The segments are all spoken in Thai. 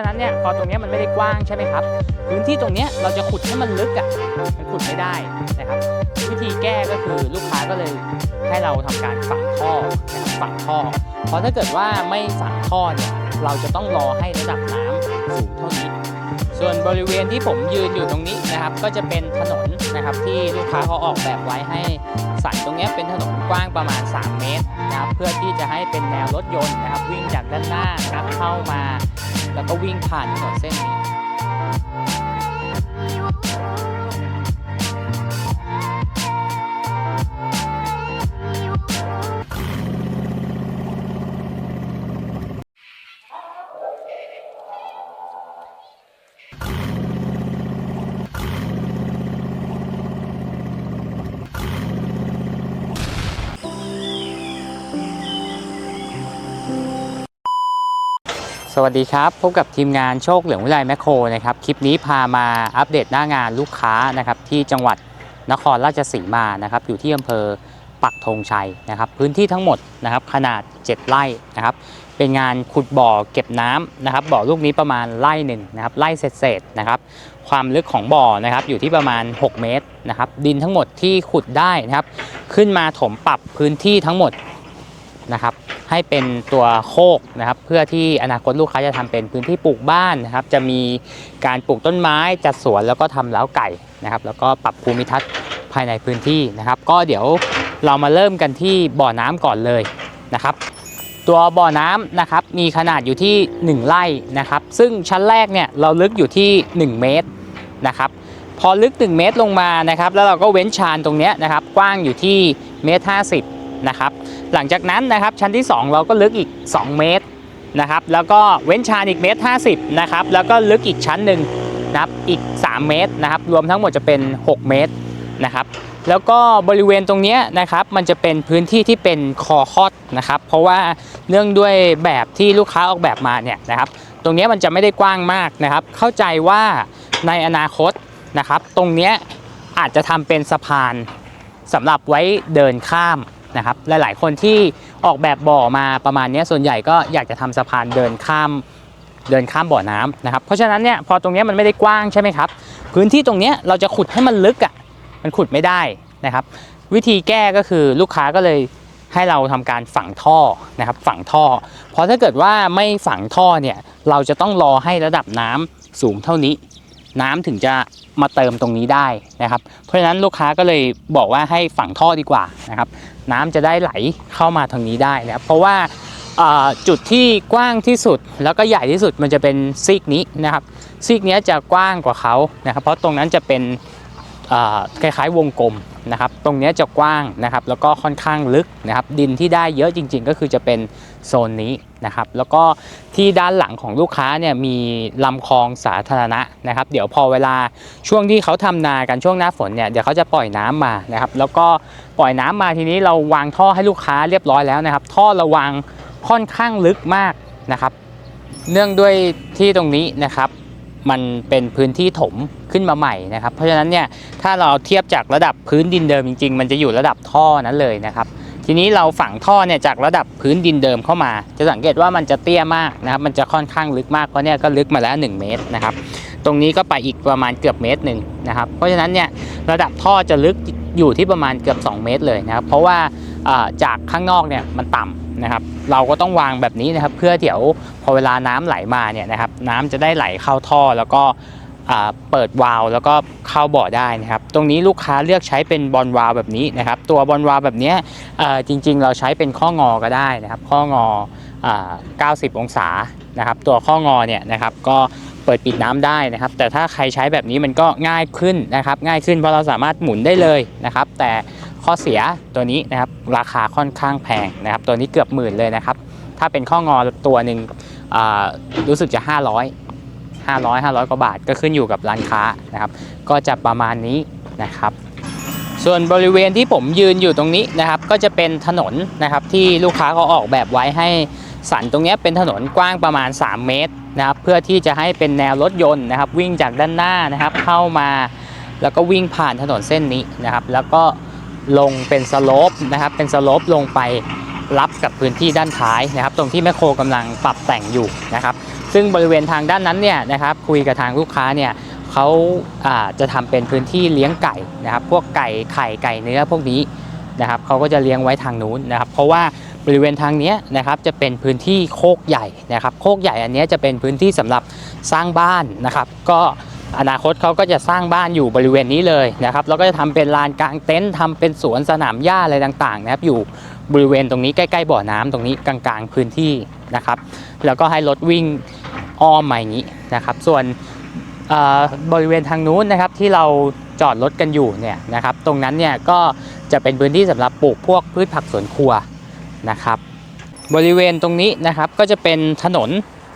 ฉะนั้นเนี่ยพอตรงนี้มันไม่ได้กว้างใช่ไหมครับ พื้นที่ตรงนี้เราจะขุดให้มันลึกอะมันขุดไม่ได้นะครับ วิธีแก้ก็คือลูกค้าก็เลยให้เราทำการฝังท่อนะครับฝังท่อ เพราะถ้าเกิดว่าไม่ฝังท่อเนี่ยเราจะต้องรอให้ระดับน้ำสูงเท่านี้ ส่วนบริเวณที่ผมยืนอยู่ตรงนี้นะครับ ก็จะเป็นถนนนะครับที่ลูกค้าเขาออกแบบไว้ให้สันตรงนี้เป็นถนนกว้างประมาณ 3 เมตรนะครับเพื่อที่จะให้เป็นแนวรถยนต์นะครับ วิ่งจากด้านหน้านะครับเข้ามา แล้วก็วิ่งผ่านถนนเส้นนี้ วัสดีครับ พบกับทีมงานโชคเหลืองวิไลแมคโครนะครับ คลิปนี้พามาอัปเดตหน้างานลูกค้านะครับที่จังหวัดนครราชสีมานะครับอยู่ที่อำเภอปักธงชัยนะครับ พื้นที่ทั้งหมดนะครับขนาด 7 ไร่นะครับ เป็นงานขุดบ่อเก็บน้ำนะครับ บ่อลูกนี้ประมาณไร่หนึ่งนะครับไร่เศษๆนะครับ ความลึกของบ่อนะครับอยู่ที่ประมาณ 6 เมตรนะครับ ดินทั้งหมดที่ขุดได้นะครับ ขึ้นมาถมปรับพื้นที่ทั้งหมด นะครับให้เป็นตัวโคกนะครับเพื่อที่อนาคตลูกค้าจะทำเป็นพื้นที่ปลูกบ้านนะครับจะมีการปลูกต้นไม้จัดสวนแล้วก็ทำเล้าไก่นะครับแล้วก็ปรับภูมิทัศน์ภายในพื้นที่นะครับ ก็เดี๋ยวเรามาเริ่มกันที่บ่อน้ำก่อนเลยนะครับ ตัวบ่อน้ำนะครับมีขนาดอยู่ที่ 1 ไร่นะครับ ซึ่งชั้นแรกเนี่ยเราลึกอยู่ที่ 1 เมตรนะครับพอลึก 1 เมตรลงมานะครับ แล้วเราก็เว้นชานตรงนี้นะครับ กว้างอยู่ที่เมตรห้าสิบ นะครับหลังจากนั้นนะครับชั้นที่ 2 เราก็ลึกอีก 2 เมตรนะครับแล้วก็เว้นชานอีกเมตรห้าสิบนะครับแล้วก็ลึกอีกชั้นหนึ่งนะครับอีก 3 เมตรนะครับรวมทั้งหมดจะเป็น 6 เมตรนะครับแล้วก็บริเวณตรงนี้นะครับมันจะเป็นพื้นที่ที่เป็นคอคอดนะครับเพราะว่าเนื่องด้วยแบบที่ลูกค้าออกแบบมาเนี่ยนะครับตรงนี้มันจะไม่ได้กว้างมากนะครับ เข้าใจว่าในอนาคตนะครับ ตรงนี้อาจจะทำเป็นสะพานสำหรับไว้เดินข้าม นะครับหลายๆ คนที่ออกแบบบ่อมาประมาณนี้ส่วนใหญ่ก็อยากจะทำสะพานเดินข้ามเดินข้ามบ่อน้ำนะครับเพราะฉะนั้นเนี่ยพอตรงนี้มันไม่ได้กว้างใช่ไหมครับ พื้นที่ตรงนี้เราจะขุดให้มันลึกอะมันขุดไม่ได้นะครับ วิธีแก้ก็คือลูกค้าก็เลยให้เราทำการฝังท่อนะครับฝังท่อ เพราะถ้าเกิดว่าไม่ฝังท่อเนี่ยเราจะต้องรอให้ระดับน้ำสูงเท่านี้ น้ำถึงจะมาเติมตรงนี้ได้นะครับ เพราะฉะนั้นลูกค้าก็เลยบอกว่าให้ฝังท่อดีกว่านะครับ น้ำจะได้ไหลเข้ามาทางนี้ได้นะครับ เพราะว่าจุดที่กว้างที่สุดแล้วก็ใหญ่ที่สุดมันจะเป็นซีกนี้นะครับ ซีกนี้จะกว้างกว่าเขานะครับ เพราะตรงนั้นจะเป็น คล้ายๆวงกลมนะครับตรงนี้จะกว้างนะครับแล้วก็ค่อนข้างลึกนะครับดินที่ได้เยอะจริง ๆ ก็คือจะเป็นโซนนี้นะครับแล้วก็ที่ด้านหลังของลูกค้าเนี่ยมีลำคลองสาธารณะนะครับ เดี๋ยวพอเวลาช่วงที่เขาทำนากันช่วงหน้าฝนเนี่ยเดี๋ยวเขาจะปล่อยน้ำมานะครับแล้วก็ปล่อยน้ำมาทีนี้เราวางท่อให้ลูกค้าเรียบร้อยแล้วนะครับ ท่อราวางค่อนข้างลึกมากนะครับ เนื่องด้วยที่ตรงนี้นะครับ มันเป็นพื้นที่ถมขึ้นมาใหม่นะครับ เพราะฉะนั้นเนี่ยถ้าเราเทียบจากระดับพื้นดินเดิมจริง ๆ มันจะอยู่ระดับท่อนั้นเลยนะครับ ทีนี้เราฝังท่อเนี่ยจากระดับพื้นดินเดิมเข้ามา จะสังเกตว่ามันจะเตี้ยมากนะครับ มันจะค่อนข้างลึกมากเพราะเนี่ยก็ลึกมาแล้ว 1 เมตรนะครับ ตรงนี้ก็ไปอีกประมาณเกือบเมตรหนึ่งนะครับ เพราะฉะนั้นเนี่ยระดับท่อจะลึกอยู่ที่ประมาณเกือบ 2 เมตรเลยนะครับ เพราะว่าอ่าจากข้างนอกเนี่ยมันต่ำ นะครับ เราก็ต้องวางแบบนี้นะครับ เพื่อเดี๋ยวพอเวลาน้ำไหลมาเนี่ยนะครับ น้ำจะได้ไหลเข้าท่อแล้วก็เปิดวาล์วแล้วก็เข้าบ่อได้นะครับ ตรงนี้ลูกค้าเลือกใช้เป็นบอลวาล์วแบบนี้นะครับ ตัวบอลวาล์วแบบนี้จริงๆ เราใช้เป็นข้องอก็ได้นะครับ ข้องอ90 องศานะครับ ตัวข้องอเนี่ยนะครับ ก็เปิดปิดน้ำได้นะครับ แต่ถ้าใครใช้แบบนี้มันก็ง่ายขึ้นนะครับ ง่ายขึ้นเพราะเราสามารถหมุนได้เลยนะครับ แต่ ข้อเสียตัวนี้นะครับราคาค่อนข้างแพงนะครับตัวนี้เกือบหมื่นเลยนะครับ ถ้าเป็นข้องอตัวหนึ่งรู้สึกจะ 500 500 500 กว่าบาทก็ขึ้นอยู่กับร้านค้านะครับ ก็จะประมาณนี้นะครับ ส่วนบริเวณที่ผมยืนอยู่ตรงนี้นะครับ ก็จะเป็นถนนนะครับที่ลูกค้าเขาออกแบบไว้ให้สันตรงนี้เป็นถนนกว้างประมาณ 3 เมตรนะครับ เพื่อที่จะให้เป็นแนวรถยนต์นะครับ วิ่งจากด้านหน้านะครับเข้ามา แล้วก็วิ่งผ่านถนนเส้นนี้นะครับ แล้วก็ ลงเป็นสโลปนะครับ เป็นสโลปลงไปรับกับพื้นที่ด้านท้ายนะครับ ตรงที่แมคโครกำลังปรับแต่งอยู่นะครับ ซึ่งบริเวณทางด้านนั้นเนี่ยนะครับ คุยกับทางลูกค้าเนี่ยเขาาจะทำเป็นพื้นที่เลี้ยงไก่นะครับ พวกไก่ไข่ไก่เนื้อพวกนี้นะครับเขาก็จะเลี้ยงไว้ทางนู้นนะครับ เพราะว่าบริเวณทางนี้นะครับจะเป็นพื้นที่โคกใหญ่นะครับ โคกใหญ่อันนี้จะเป็นพื้นที่สำหรับสร้างบ้านนะครับ ก็ อนาคตเขาก็จะสร้างบ้านอยู่บริเวณนี้เลยนะครับแล้วก็จะทำเป็นลานกลางเต็นท์ทำเป็นสวนสนามหญ้าอะไรต่างๆนะครับอยู่บริเวณตรงนี้ใกล้ๆบ่อน้ำตรงนี้กลางๆพื้นที่นะครับ แล้วก็ให้รถวิ่งอ้อมมาอย่างนี้นะครับ ส่วนบริเวณทางนู้นนะครับที่เราจอดรถกันอยู่เนี่ยนะครับ ตรงนั้นเนี่ยก็จะเป็นพื้นที่สำหรับปลูกพวกพืชผักสวนครัวนะครับ บริเวณตรงนี้นะครับก็จะเป็นถนน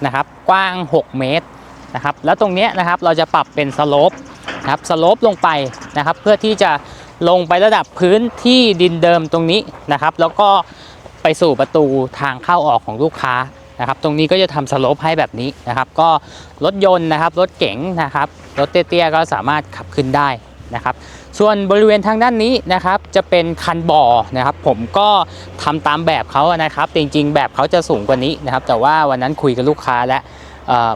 นะครับกว้าง 6 เมตร นะครับแล้วตรงนี้นะครับเราจะปรับเป็นสโลปนะครับสโลปลงไปนะครับเพื่อที่จะลงไประดับพื้นที่ดินเดิมตรงนี้นะครับ แล้วก็ไปสู่ประตูทางเข้าออกของลูกค้านะครับ ตรงนี้ก็จะทำสโลปให้แบบนี้นะครับ ก็รถยนต์นะครับรถเก๋งนะครับรถเตี้ยๆก็สามารถขับขึ้นได้นะครับส่วนบริเวณทางด้านนี้นะครับจะเป็นคันบ่อนะครับผมก็ทำตามแบบเขานะครับ จริงๆ แบบเขาจะสูงกว่านี้นะครับ แต่ว่าวันนั้นคุยกับลูกค้าแล้ว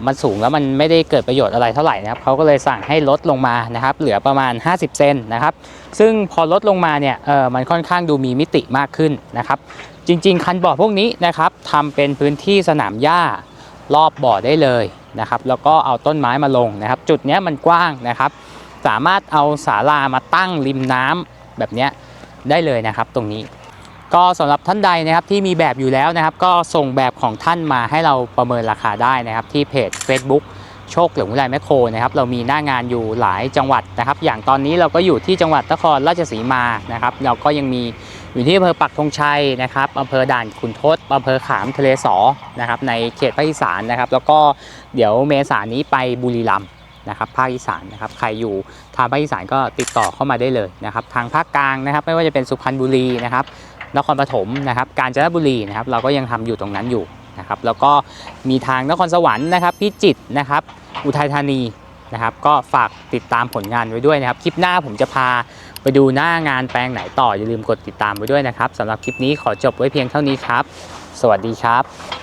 มันสูงแล้วมันไม่ได้เกิดประโยชน์อะไรเท่าไหร่นะครับเขาก็เลยสั่งให้ลดลงมานะครับ เหลือประมาณ 50 เซนนะครับ ซึ่งพอลดลงมาเนี่ยเออมันค่อนข้างดูมีมิติมากขึ้นนะครับ จริง ๆ คันบ่อพวกนี้นะครับทำเป็นพื้นที่สนามหญ้ารอบบ่อได้เลยนะครับ แล้วก็เอาต้นไม้มาลงนะครับ จุดนี้มันกว้างนะครับ สามารถเอาศาลามาตั้งริมน้ำแบบนี้ได้เลยนะครับ ตรงนี้ ก็สำหรับท่านใดนะครับที่มีแบบอยู่แล้วนะครับ ก็ส่งแบบของท่านมาให้เราประเมินราคาได้นะครับ ที่เพจ Facebook โชคเหลืองวิไลแมคโครนะครับเรามีหน้างานอยู่หลายจังหวัดนะครับ อย่างตอนนี้เราก็อยู่ที่จังหวัดนครราชสีมานะครับ เราก็ยังมีอยู่ที่อำเภอปักธงชัยนะครับอำเภอด่านขุนทดอำเภอขามทะเลสอนะครับในเขตภาคอีสานนะครับ แล้วก็เดี๋ยวเมษานนี้ไปบุรีรัมย์นะครับภาคอีสานนะครับใครอยู่ทางภาคอีสานก็ติดต่อเข้ามาได้เลยนะครับ ทางภาคกลางนะครับ ไม่ว่าจะเป็นสุพรรณบุรีนะครับ นครปฐมนะครับกาญจนบุรีนะครับเราก็ยังทำอยู่ตรงนั้นอยู่นะครับแล้วก็มีทางนครสวรรค์นะครับพิจิตรนะครับอุทัยธานีนะครับก็ฝากติดตามผลงานไว้ด้วยนะครับ คลิปหน้าผมจะพาไปดูหน้างานแปลงไหนต่ออย่าลืมกดติดตามไว้ด้วยนะครับสำหรับคลิปนี้ขอจบไว้เพียงเท่านี้ครับ สวัสดีครับ